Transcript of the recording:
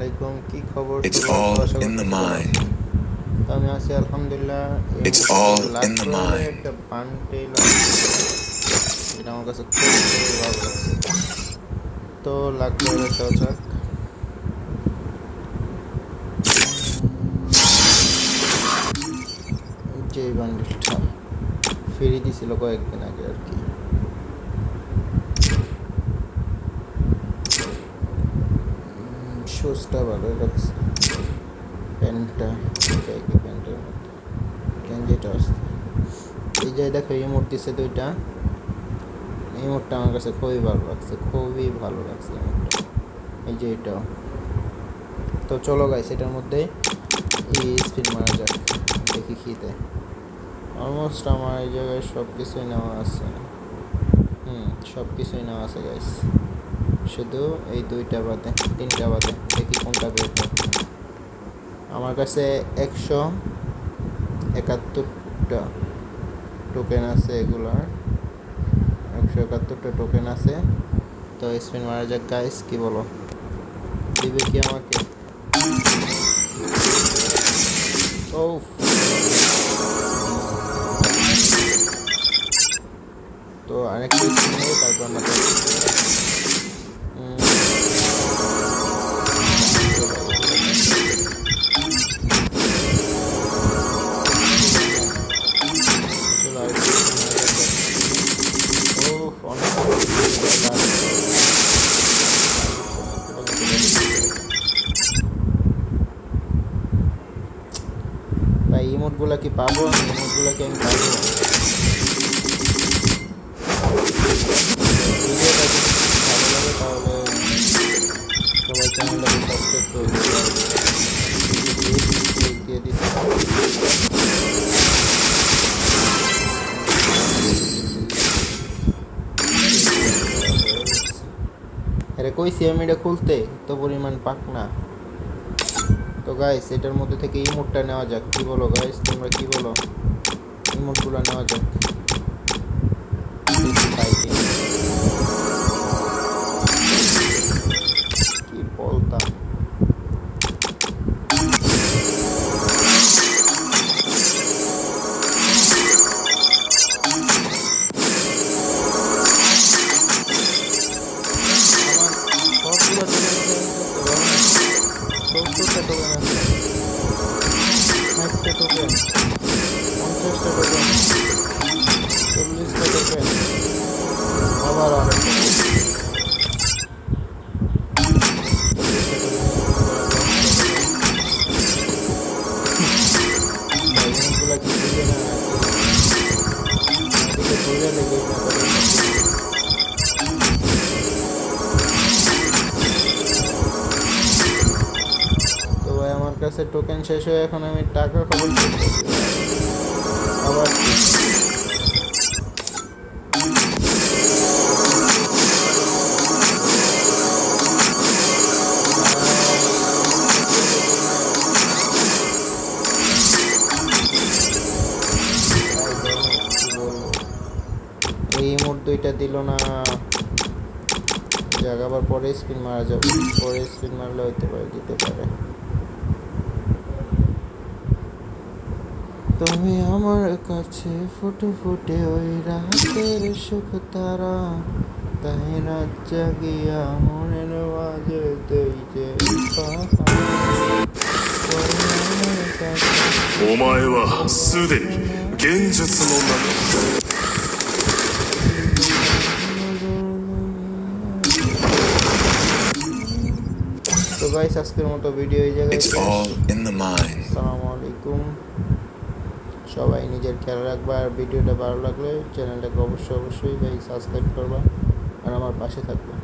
আলাইকুম কি খবর It's all in the mind. তো আমি আছি আলহামদুলিল্লাহ। It's all in the mind. একটা এটা আমার কাছে খুব ভালো লাগছে। তো ডলারের দেওয়া যাক যে বান্ডেলটা ফ্রি দিছিল কয়েকদিন আগে আর কি। শুজটা ভালো লাগছে প্যান্টটা প্যান্টের মধ্যে গেঞ্জিটা আসছে এই যে দেখো ইমোট দিছে দুইটা ইমোটটা আমার কাছে খুবই ভালো লাগছে, খুবই ভালো লাগছে ইমোটটা এই যে এটাও। তো চলো গাইস এটার মধ্যে স্পিন মারা যাক, দেখি কি দেয়। অলমোস্ট আমার এই জায়গায় সব কিছুই নেওয়া আছে। হুম সব কিছুই নেওয়া আছে গাইস শুধু এই দুইটা বাদে, তিনটা বাদে, দেখি কোনটা বের হয় আমার কাছে একশো একাত্তরটা টোকেন আছে এগুলার। একশো একাত্তরটা টোকেন আছে। তো স্পিন মারা যাক গাইস কি বলো? দিবে কি আমাকে? ও তো আরেকটা তারপর আমরা ভাই ইমোটগুলো কি পাবো? ইমোটগুলো কি আমি পাবো? কইছি আমি খুলতে, তো পরিমাণ পাক না। তো গাইস এটার মধ্যে থেকে ইমোটটা নেওয়া যাক। কি বলো গাইস তোমরা কি বলো? ইমোটগুলো নেওয়া যাক। কাছে টোকেন শেষ হয়ে এখন আমি টাকা করতেছি আবার দুইটা দিল না। আবার পরে স্পিন মারা যাবে। পরে স্পিন মারলে হইতে পারে দিতে পারে। তুমি আমার কাছে ফুটে ফুটে ওই রাতের সুখ তারা তাই রাত জাগিয়া মনের মাঝে তুই যে পাহাড়। তুমি আমার কাছে お前はすでに現実の中 তো গাইস আজকের মতো ভিডিও এই জায়গায় It's শেষ। all in the mind. আসসালামু আলাইকুম সবাই নিজের খেয়াল রাখবা আর ভিডিওটা ভালো লাগলে চ্যানেলটাকে অবশ্যই অবশ্যই ভাই সাবস্ক্রাইব করবা আর আমার পাশে থাকবা।